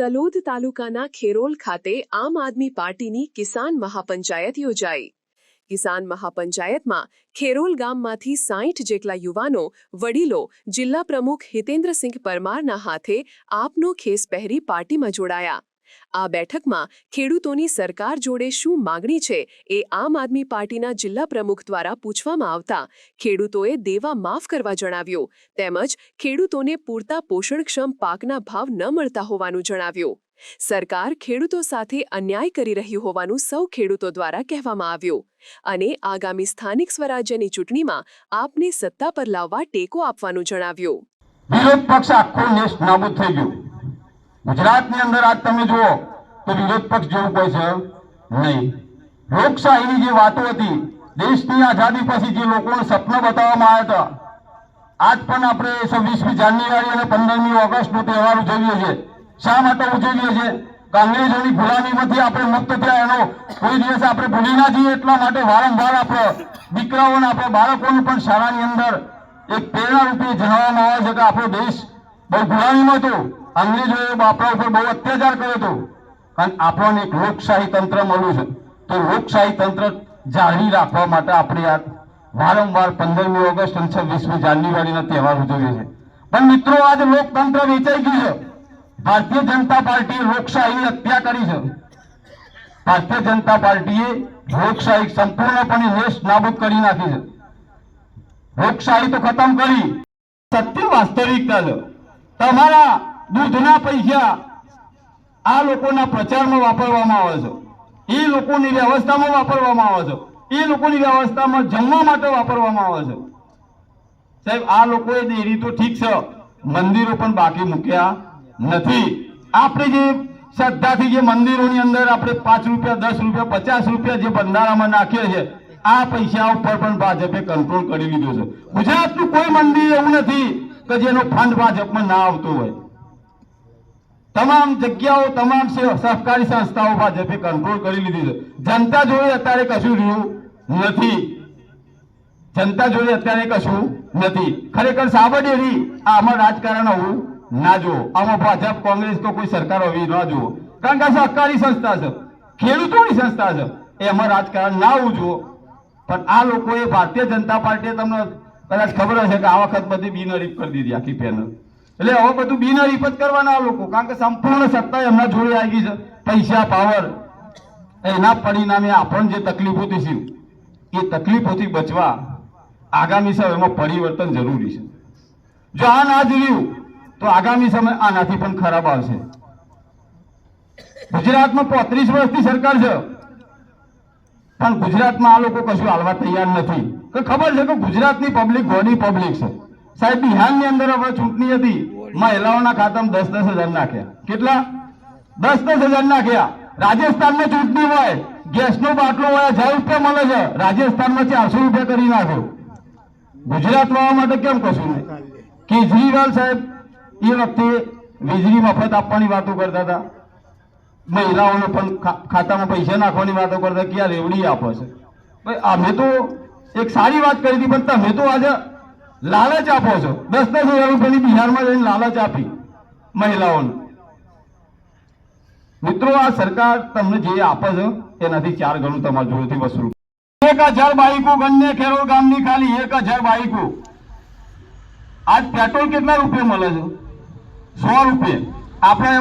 તલોદ તાલુકાના ખેરોલ ખાતે આમ આદમી પાર્ટીની કિસાન મહાપંચાયત યોજાઈ. કિસાન મહાપંચાયતમાં ખેરોલ ગામમાંથી સાઠ જેટલા યુવાનો, વડીલો, જિલ્લા પ્રમુખ હિતેન્દ્રસિંહ પરમારના હાથે આપનો ખેસ પહેરી પાર્ટીમાં જોડાયા. આ બેઠકમાં ખેડૂતોની સરકાર જોડે શું માગણી છે એ આમ આદમી પાર્ટીના જિલ્લા પ્રમુખ દ્વારા પૂછવામાં આવતા ખેડૂતોએ દેવા માફ કરવા જણાવ્યું. તેમજ ખેડૂતોને પૂરતા પોષણક્ષમ પાકના ભાવ ન મળતા હોવાનું જણાવ્યું. સરકાર ખેડૂતો સાથે અન્યાય કરી રહી હોવાનું સૌ ખેડૂતો દ્વારા કહેવામાં આવ્યું. અને આગામી સ્થાનિક સ્વરાજ્યની ચૂંટણીમાં આપને સત્તા પર લાવવા ટેકો આપવાનું જણાવ્યું. વિરોધ પક્ષ આખો દેશ નાબૂદ થઈ ગયું. ગુજરાતની અંદર આજ તમે જુઓ તો વિરોધ પક્ષ જેવું કોઈ છે નહીં. લોકશાહીની જે વાતો હતી, દેશની આઝાદી પછી જે લોકોને સપના બતાવવામાં આવ્યા હતા, આજ પણ આપણે છવ્વીસમી જાન્યુઆરી અને પંદરમી ઓગસ્ટનો તહેવાર ઉજવીએ છીએ. શા માટે ઉજવીએ છીએ? અંગ્રેજોની ગુલામીમાંથી આપણે મુક્ત થયા એનો કોઈ દિવસ આપણે ભૂલી ના જઈએ. એટલા માટે વારંવાર આપણે દીકરાઓને, આપણે બાળકોને પણ શાળાની અંદર એક પ્રેરણા રૂપે જણાવવામાં આવે છે કે આપણો દેશ બહુ ગુલામીમાં હતો. અંગ્રેજોએ આપણા ઉપર બહુ અત્યાચાર કર્યો હતો. કારણ આપણને એક લોકશાહી તંત્ર મળ્યું છે. તો લોકશાહી તંત્ર જાળવી રાખવા માટે આપણે આ વારંવાર પંદરમી ઓગસ્ટ અને છવ્વીસમી જાન્યુઆરીના તહેવાર ઉજવીએ છીએ. પણ મિત્રો, આજે લોકતંત્ર વેચાઈ ગયું છે. ભારતીય જનતા પાર્ટીએ લોકશાહીની હત્યા કરી છે. ભારતીય જનતા પાર્ટીએ લોકશાહી સંપૂર્ણપણે નેસ્ત નાબૂદ કરી નાખી છે. લોકશાહી તો ખતમ કરી. સત્ય વાસ્તવિકતા છે. તમારા દૂધના પૈસા આ લોકોના પ્રચારમાં વાપરવામાં આવે છે. એ લોકોની વ્યવસ્થામાં વાપરવામાં આવે છે. એ લોકોની વ્યવસ્થામાં જમવા માટે વાપરવામાં આવે છે. સાહેબ, આ લોકોએ ડેરી તો ઠીક છે, મંદિરો પણ બાકી મૂક્યા નથી. આપણે જે શ્રદ્ધાથી જે મંદિરોની અંદર આપણે પાંચ રૂપિયા, દસ રૂપિયા, પચાસ રૂપિયા જે બંધારામાં નાખીએ છીએ, આ પૈસા ઉપર પણ ભાજપે કંટ્રોલ કરી લીધો છે. ગુજરાતનું કોઈ મંદિર એવું નથી કે જેનો ફંડ ભાજપમાં ના આવતો હોય. તમામ જગ્યાઓ, તમામ સહકારી સંસ્થાઓ ભાજપે કંટ્રોલ કરી લીધી છે. જનતા જોડે અત્યારે કશું રહ્યું નથી. જનતા જોડે અત્યારે કશું નથી. ખરેખર સાબરડેરી આમાં રાજકારણ હોવું ના જુઓ. આમાં ભાજપ, કોંગ્રેસ તો કોઈ સરકાર હોવી ના જુઓ. કારણ કે આ સહકારી સંસ્થા છે. ખેડૂતોની સંસ્થા છે. એમાં રાજકારણ ના હોવું જુઓ. પણ આ લોકોએ ભારતીય જનતા પાર્ટીએ તમને કદાચ ખબર હશે કે આ વખત બધી બિનહરીફ કરી દીધી આખી પેનલ એટલે હવે બધું બિનહરીફ રિપત કરવાના આ લોકો. કારણ કે સંપૂર્ણ સત્તા એમના જોડે આવી ગઈ છે. પૈસા પાવર એના પરિણામે આપણને જે તકલીફો થશે, એ તકલીફોથી બચવા આગામી સમયમાં પરિવર્તન જરૂરી છે. જો આ ના જોયું તો આગામી સમય આનાથી પણ ખરાબ આવશે. ગુજરાતમાં પોત્રીસ વર્ષથી સરકાર છે. પણ ગુજરાતમાં આ લોકો કશું હાલવા તૈયાર નથી. ખબર છે કે ગુજરાતની પબ્લિક ગોડી પબ્લિક છે. સાહેબ, બિહારની અંદર આપણે ચૂંટણી હતી. મહિલાઓના ખાતામાં દસ દસ હજાર નાખ્યા. કેટલા? દસ દસ હજાર નાખ્યા. રાજસ્થાનમાં ચૂંટણી હોય, ગેસનો બાટલો હોય હજાર રૂપિયા મળે છે. રાજસ્થાનમાં ચારસો રૂપિયા કરી નાખો. ગુજરાત લાવવા માટે કેમ કશું નહીં? કેજરીવાલ સાહેબ, એ વખતે વીજળી મફત આપવાની વાતો કરતા હતા. મહિલાઓને પણ ખાતામાં પૈસા નાખવાની વાતો કરતા કે આ રેવડી આપે છે. ભાઈ, અમે તો એક સારી વાત કરી હતી, પણ તમે તો આજે લાલચ આપો છો. દસ દસ હજાર રૂપિયાની બિહારમાં જઈને લાલચ આપી મહિલાઓને. મિત્રો, આ સરકાર તમને જે આપે છે, એનાથી ચાર ગણું તમારા જોડેથી વસૂલ એક હજાર બાઈકો ગણને ખેરોલ ગામની ખાલી એક હજાર બાઈકો. આજ પેટ્રોલ કેટલા રૂપિયા મળે છે? સો રૂપિયા. આપણે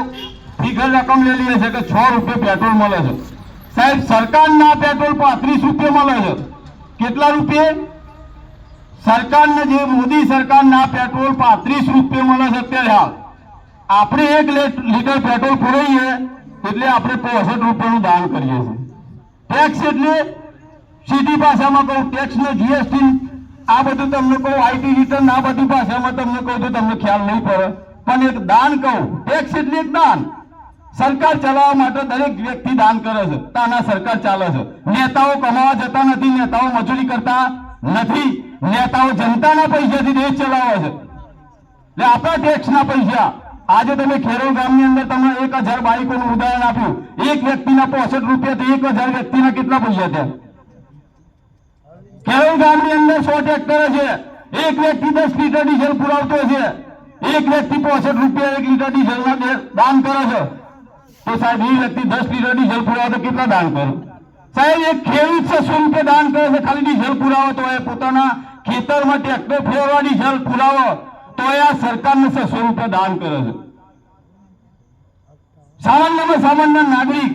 ફિગર રકમ લઈ લઈએ છીએ કે છ રૂપિયા પેટ્રોલ મળે છે. સાહેબ, સરકારના પેટ્રોલ પાંત્રીસ રૂપિયા મળે છે. કેટલા રૂપિયા? સરકારને જે મોદી સરકારના પેટ્રોલ પાંત્રીસ રૂપિયા મળે છે અત્યારે આપણે એક લીટર પેટ્રોલ પુરાવીએ એટલે આપણે પોસઠ રૂપિયાનું દાન કરીએ છીએ. ટેક્સ એટલે સીધી ભાષામાં કહું ટેક્સ ને જીએસટી આ બધું તમને કહું આઈટી રિટર્ન આ બધી ભાષામાં તમને કહું તો તમને ખ્યાલ નહીં પડે. પણ એક દાન કહું ટેક્સ એટલે એક દાન. સરકાર ચલાવવા માટે દરેક વ્યક્તિ દાન કરે છે. તાના સરકાર ચાલે છે. નેતાઓ કમાવા જતા નથી, નેતાઓ મજૂરી કરતા નથી. નેતાઓ જનતાના પૈસાથી દેશ ચલાવે છે. એટલે આપણા ટેક્સના પૈસા. આજે તમે ખેરોલ ગામની અંદર તમે એક હજાર બાઈકોનું ઉદાહરણ આપ્યું. એક વ્યક્તિના પોસઠ રૂપિયા એક હજાર વ્યક્તિના કેટલા પૈસા થયા? ખેરોલ ગામની અંદર સો ટ્રેક્ટર છે. એક વ્યક્તિ દસ લીટર ડીઝલ પુરાવતો છે. એક વ્યક્તિ પોસઠ રૂપિયા એક લીટર ડીઝલના દાન કરે છે. તો સાહેબ, એ વ્યક્તિ દસ લીટર ડીઝલ પુરાવે તો કેટલા દાન કરે? સાહેબ, એક ખેડૂત છે, શું કે દાન કરે છે, ખાલી ડીઝલ પુરાવો તો એ પોતાના ખેતરમાં ટ્રેક્ટર ફેરવા ડીઝલ પુરાવો તો એ આ સરકારને છસો રૂપિયા દાન કરે છે. સામાન્યમાં સામાન્ય નાગરિક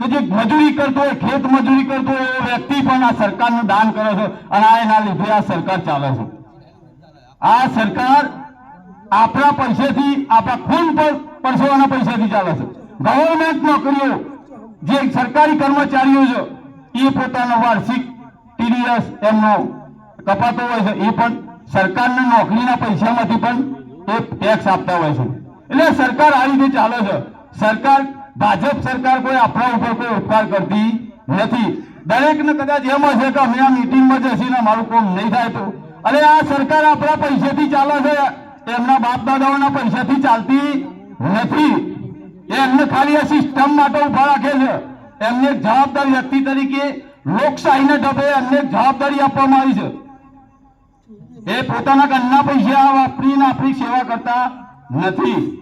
કે જે મજૂરી કરતો હોય, ખેત મજૂરી કરતો હોય, એવો વ્યક્તિ પણ આ સરકારનું દાન કરે છે અને આ એના લીધે આ સરકાર ચાલે છે. આ સરકાર આપણા પૈસેથી, આપણા ખૂન પર, પરસેવાના પૈસાથી ચાલે છે. ગવર્મેન્ટ નોકરીઓ જે સરકારી કર્મચારીઓ છે, એ પોતાનો વાર્ષિક ટીડીએસ એમનો કપાતો હોય છે, એ પણ સરકારના નોકરીના પૈસામાંથી પણ એ ટેક્સ આપતા હોય છે. એટલે સરકાર આ રીતે ચાલે છે. સરકાર, ભાજપ સરકાર કોઈ આપણા ઉપર કોઈ ઉપકાર કરતી નથી. દરેકને કદાચ એમ હશે કે અમે આ મિટિંગમાં જશે ને મારું કોમ નહીં થાય તો. અરે આ સરકાર આપણા પૈસાથી ચાલે છે, એમના બાપ દાદાઓના પૈસાથી ચાલતી નથી. એમને ખાલી આ સિસ્ટમ માટે ઊભા રાખે છે. એમને એક વ્યક્તિ તરીકે લોકશાહીને ઢબે એમને જવાબદારી આપવામાં આવી છે. એ પોતાના ઘરના પૈસા વાપરીને આપણી સેવા કરતા નથી.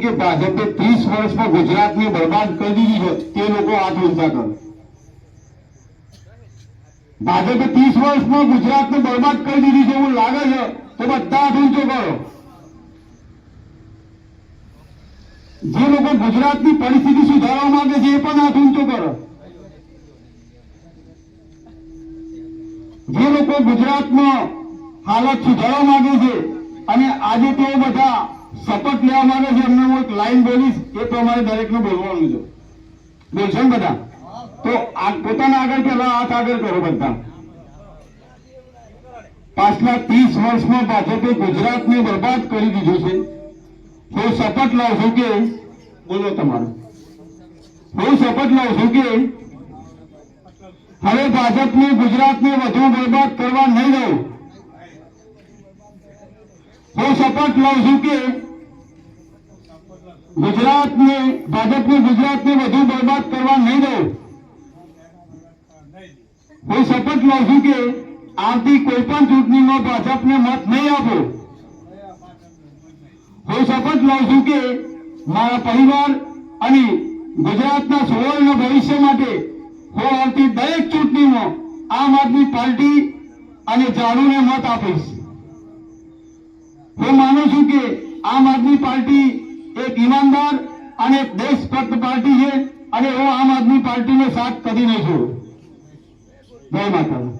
કે ભાજપે ત્રીસ વર્ષમાં ગુજરાતને બરબાદ કરી દીધી છે. તે લોકો હાથ ઊંચા કરે. ભાજપે ત્રીસ વર્ષમાં ગુજરાતને બરબાદ કરી દીધી છે એવું લાગે છે. તો બધા હાથ ઊંચો કરો. જે લોકો ગુજરાતની પરિસ્થિતિ સુધારવા માંગે છે એ પણ હાથ ઊંચો કરો. જે લોકો ગુજરાતમાં હાલત સુધારવા માંગે છે અને આજે તેઓ બધા શપથ લેવા માંગે છે, એમને હું એક લાઈન બોલીશ, એ પ્રમાણે દરેકને બોલવાનું છે. બોલશો ને બધા? તો પોતાના આગળ પહેલા હાથ આગળ કરો બધા. પાછલા ત્રીસ વર્ષમાં ભાજપે ગુજરાતને બરબાદ કરી દીધું છે. હું શપથ લઉં છું કે બોલો તમારું. હું શપથ લઉં છું કે હવે ભાજપને, ગુજરાતને વધુ બરબાદ કરવા નહીં દઉં. હું શપથ લઉં છું કે ગુજરાતને, ભાજપને, ગુજરાતને વધુ બરબાદ કરવા નહીં દઉં. હું શપથ લઉં છું કે આવતી કોઈ પણ ચૂંટણીમાં ભાજપને મત નહીં આપો. હું શપથ લઉં છું કે મારા પરિવાર અને ગુજરાતના સુવર્ણ ભવિષ્ય માટે હું આવતી દરેક ચૂંટણીમાં આમ આદમી પાર્ટી અને ઝાડુને મત આપીશ. હું માનું છું કે આમ આદમી પાર્ટી એક ઈમાનદાર અને દેશભક્ત પાર્ટી છે અને હું આમ આદમી પાર્ટીનો સાથ કરીને છોડું. જય માતા